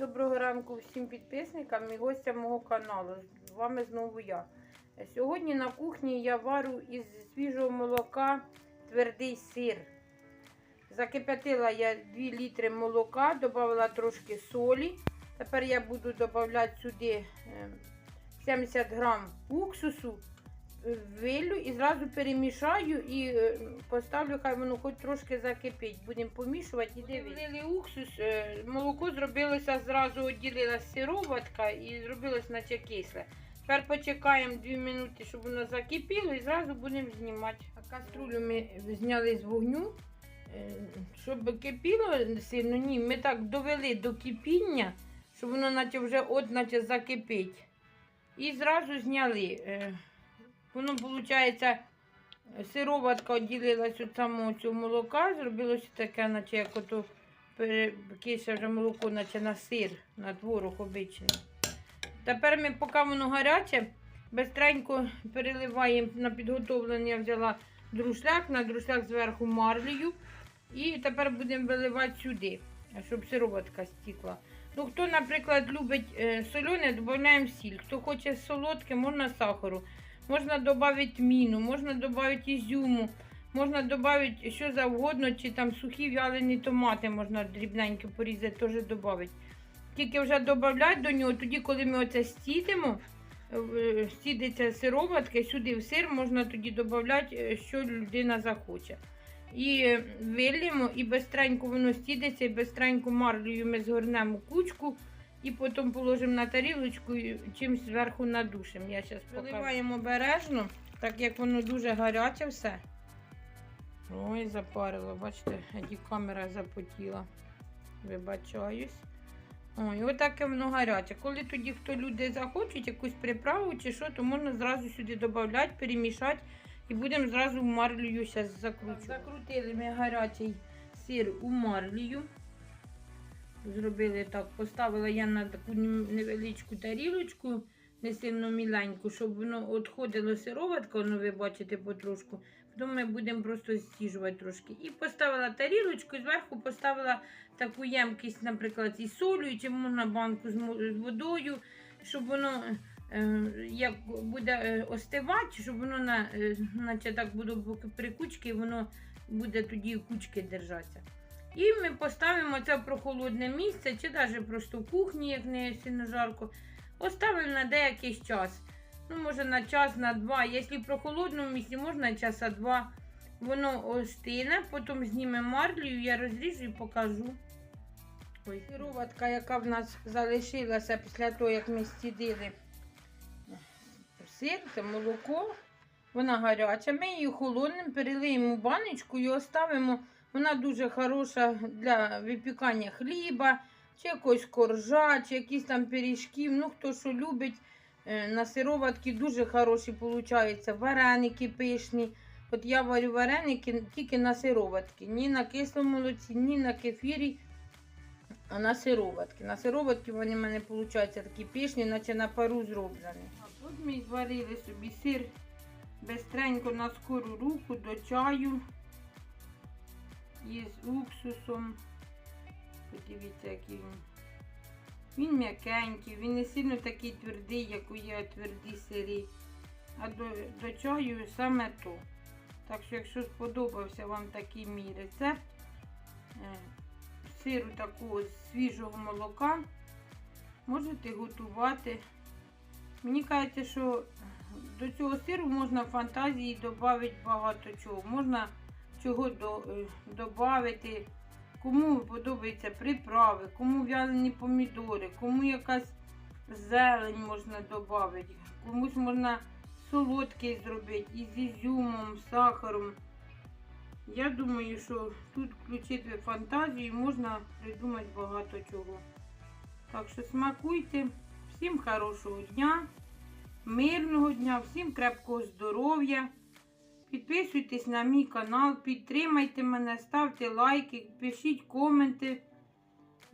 Доброго ранку всім підписникам і гостям мого каналу. З вами знову я. Сьогодні на кухні я варю із свіжого молока твердий сир. Закипятила я 2 літри молока, додала трошки солі. Тепер я буду додавати сюди е, 70 грам уксусу, вилю і зразу перемішаю і е, поставлю, хай воно хоч трошки закипить. Будемо помішувати і дивитися. Влили уксус, е, молоко зробилося зразу відділилася сироватка і зробилось наче кисле. Тепер почекаємо 2 минути, щоб воно закипіло і зразу будемо знімати. А каструлю ми зняли з вогню. Е, Щоб кипіло сильно, ні, ми так довели до кипіння, щоб воно наче вже от наче закипить. І зразу зняли. Е, Воно, виходить, сироватка відділилась від самого цього молока, зробилося таке, наче як ото перекише вже молоко, наче на сир, на творог обичний. Тепер ми, поки воно гаряче, бистренько переливаємо на підготовлення, я взяла друшляк, на друшляк зверху марлею. І тепер будемо виливати сюди, щоб сироватка стікла. Ну, хто, наприклад, любить е, солене, додаємо сіль. Хто хоче солодке, можна сахару. Можна додати міну, можна додати ізюму, можна додати що завгодно, чи там сухі вялені томати можна дрібненько порізати, теж додати. Тільки вже додати до нього, тоді, коли ми оце стідимо, е, стідиться сироватки, сюди в сир можна тоді додати, що людина захоче. І е, вилємо, і бистренько воно стідиться, і бистренько марлею ми згорнемо кучку. І потім положимо на тарілочку і чимось зверху надушимо. Я зараз Виливаємо обережно, так як воно дуже гаряче все. Ой, запарило, бачите, тоді камера запотіла. Вибачаюсь. Ой, отаке воно гаряче. Коли тоді хто люди захочуть якусь приправу чи що, то можна зразу сюди додати, перемішати і будемо зразу в зараз закручувати. Закрутили ми гарячий сир у марлею. Зробили так, поставила я на таку невеличку тарілочку, не сильно міленьку, щоб воно відходило сироватка, воно ви бачите потрошку. Потім ми будемо просто стіжувати трошки. І поставила тарілочку, зверху поставила таку ємкість, наприклад, із солью, чи можна банку з водою, щоб воно е, як буде е, остивати, щоб воно на, е, наче так буде при кучці, воно буде тоді кучки держатися. І ми поставимо це в прохолодне місце, чи навіть просто в кухні, як не сильно жарко. Оставимо на деякий час. Ну, може на час, на два. Якщо в прохолодному місці, можна часа два. Воно остине, потім знімемо марлею, я розріжу і покажу. Ой, сироватка, яка в нас залишилася після того, як ми стідили сир, це молоко. Вона гаряча. Ми її холодним перелиємо в баночку і оставимо. Вона дуже хороша для випікання хліба, чи якогось коржа, чи якісь там пиріжків. Ну, хто що любить. Е, На сироватки дуже хороші получаються. Вареники пишні. От я варю вареники тільки на сироватки. Ні на кислому молоці, ні на кефірі, а на сироватки. На сироватки вони в мене получаються такі пишні, наче на пару зроблені. А тут ми зварили собі сир бистренько на скору руку до чаю із уксусом. Подивіться, який він. Він м'якенький, він не сильно такий твердий, як у є тверді сирі. А до, до чаю саме то. Так що, якщо сподобався вам такий мій рецепт е, сиру такого свіжого молока, можете готувати. Мені кажеться, що до цього сиру можна фантазії додати багато чого. Можна чого додати. Кому подобаються приправи, кому вялені помідори, кому якась зелень можна додати, комусь можна солодкий зробити із ізюмом, сахаром. Я думаю, що тут включити фантазію можна придумати багато чого. Так що смакуйте. Всім хорошого дня, мирного дня, всім крепкого здоров'я. Підписуйтесь на мій канал, підтримайте мене, ставте лайки, пишіть коменти.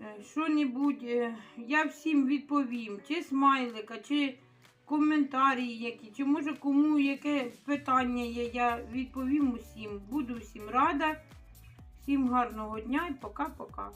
е, Що-небудь. е, Я всім відповім, чи смайлика, чи коментарі які, чи може кому яке питання є, я відповім усім. Буду всім рада. Всім гарного дня і пока-пока.